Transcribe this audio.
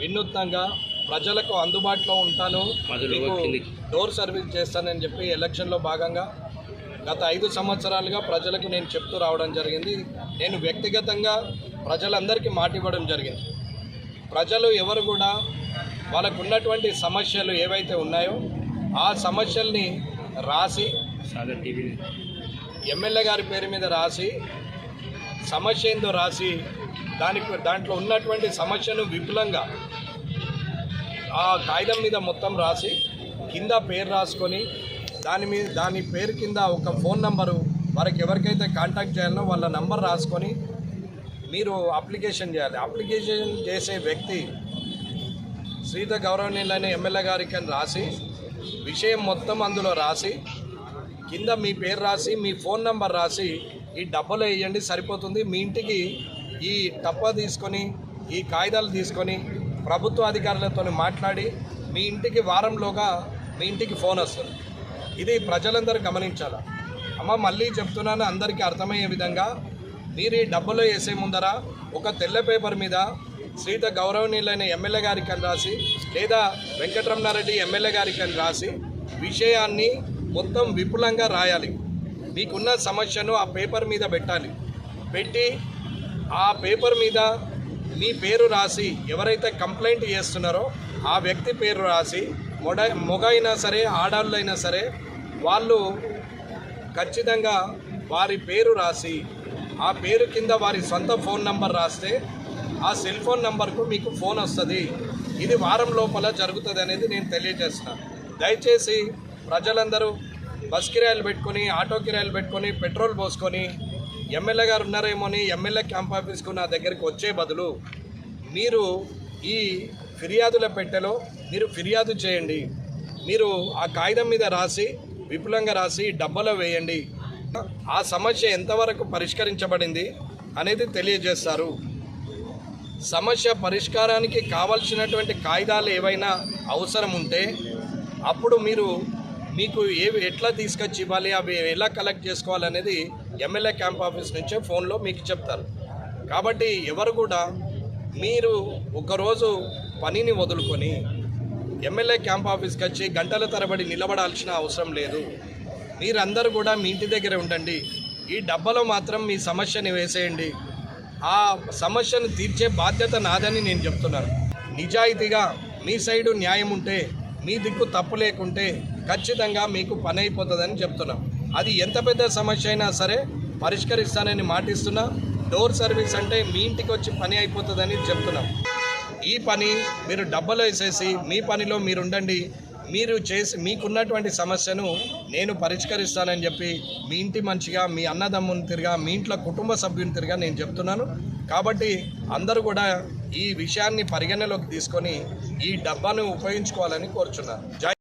వినూత్నంగా ప్రజలకు అందుబాటులో ఉంటాను. మీకు డోర్ సర్వీస్ చేస్తానని చెప్పి ఎలక్షన్లో భాగంగా గత ఐదు సంవత్సరాలుగా ప్రజలకు నేను చెప్తూ రావడం జరిగింది. నేను వ్యక్తిగతంగా ప్రజలందరికీ మాట ఇవ్వడం జరిగింది. ప్రజలు ఎవరు కూడా వాళ్ళకు ఉన్నటువంటి సమస్యలు ఏవైతే ఉన్నాయో ఆ సమస్యల్ని రాసి ఎమ్మెల్యే గారి పేరు మీద రాసి సమస్య ఏందో రాసి దానికి దాంట్లో ఉన్నటువంటి సమస్యను విపులంగా ఆ కాగితం మీద మొత్తం రాసి కింద పేరు రాసుకొని దాని మీద దాని పేరు కింద ఒక ఫోన్ నంబరు వారికి ఎవరికైతే కాంటాక్ట్ చేయాలనో వాళ్ళ నంబర్ రాసుకొని మీరు అప్లికేషన్ చేయాలి. అప్లికేషన్ చేసే వ్యక్తి శ్రీత గౌరవనీయులైన ఎమ్మెల్యే గారికి అని రాసి విషయం మొత్తం అందులో రాసి కింద మీ పేరు రాసి మీ ఫోన్ నంబర్ రాసి ఈ డబ్బులు వేయండి సరిపోతుంది. మీ ఇంటికి ఈ టప్ప తీసుకొని ఈ కాగితాలు తీసుకొని ప్రభుత్వ అధికారులతో మాట్లాడి మీ ఇంటికి వారంలోగా మీ ఇంటికి ఫోన్ వస్తుంది. ఇది ప్రజలందరూ గమనించాలి. అమ్మ మళ్ళీ చెప్తున్నాను అందరికీ అర్థమయ్యే విధంగా మీరు ఈ డబ్బులు వేసే ముందర ఒక తెల్ల పేపర్ మీద శ్రీత గౌరవనీయులైన ఎమ్మెల్యే గారికి అని రాసి లేదా వెంకటరమణారెడ్డి ఎమ్మెల్యే గారికి అని రాసి విషయాన్ని మొత్తం విపులంగా రాయాలి. మీకున్న సమస్యను ఆ పేపర్ మీద పెట్టాలి. పెట్టి ఆ పేపర్ మీద మీ పేరు రాసి ఎవరైతే కంప్లైంట్ చేస్తున్నారో ఆ వ్యక్తి పేరు రాసి మొడ మొగ అయినా సరే ఆడాళ్ళైనా సరే వాళ్ళు ఖచ్చితంగా వారి పేరు రాసి ఆ పేరు కింద వారి సొంత ఫోన్ నంబర్ రాస్తే ఆ సెల్ ఫోన్ నంబర్కు మీకు ఫోన్ వస్తుంది. ఇది వారం లోపల జరుగుతుంది అనేది నేను తెలియజేస్తున్నాను. దయచేసి ప్రజలందరూ బస్ కిరాయిలు పెట్టుకొని ఆటో కిరాయిలు పెట్టుకొని పెట్రోల్ పోసుకొని ఎమ్మెల్యే గారు ఉన్నారేమో అని ఎమ్మెల్యే క్యాంప్ ఆఫీస్కు నా దగ్గరికి వచ్చే బదులు మీరు ఈ ఫిర్యాదుల పెట్టెలో మీరు ఫిర్యాదు చేయండి. మీరు ఆ కాగితం మీద రాసి విపులంగా రాసి డబ్బలో వేయండి. ఆ సమస్య ఎంతవరకు పరిష్కరించబడింది అనేది తెలియజేస్తారు. సమస్య పరిష్కారానికి కావలసినటువంటి కాగితాలు ఏవైనా అవసరం ఉంటే అప్పుడు మీరు మీకు ఏవి ఎట్లా తీసుకొచ్చి ఇవ్వాలి అవి ఎలా కలెక్ట్ చేసుకోవాలనేది ఎమ్మెల్యే క్యాంప్ ఆఫీస్ నుంచే ఫోన్లో మీకు చెప్తారు కాబట్టి ఎవరు కూడా మీరు ఒకరోజు పనిని వదులుకొని ఎమ్మెల్యే క్యాంప్ ఆఫీస్కి వచ్చి గంటల తరబడి నిలబడాల్సిన అవసరం లేదు. మీరందరూ కూడా మీ ఇంటి దగ్గర ఉండండి. ఈ డబ్బాలో మాత్రం మీ సమస్యని వేసేయండి. ఆ సమస్యను తీర్చే బాధ్యత నాదని నేను చెప్తున్నాను. నిజాయితీగా మీ సైడు న్యాయం ఉంటే మీ దిక్కు తప్పు లేకుంటే ఖచ్చితంగా మీకు పని అయిపోతుందని చెప్తున్నాం. అది ఎంత పెద్ద సమస్య అయినా సరే పరిష్కరిస్తానని మాటిస్తున్నా. డోర్ సర్వీస్ అంటే మీ ఇంటికి వచ్చి పని అయిపోతుందని చెప్తున్నాం. ఈ పని మీరు డబ్బులు వేసేసి మీ పనిలో మీరు ఉండండి. మీరు చేసి మీకున్నటువంటి సమస్యను నేను పరిష్కరిస్తానని చెప్పి మీ ఇంటి మంచిగా మీ అన్నదమ్ముని తిరిగా మీ ఇంట్లో కుటుంబ సభ్యుని తిరిగా నేను చెప్తున్నాను. కాబట్టి అందరూ కూడా ఈ విషయాన్ని పరిగణలోకి తీసుకొని ఈ డబ్బాను ఉపయోగించుకోవాలని కోరుచున్నాను. జై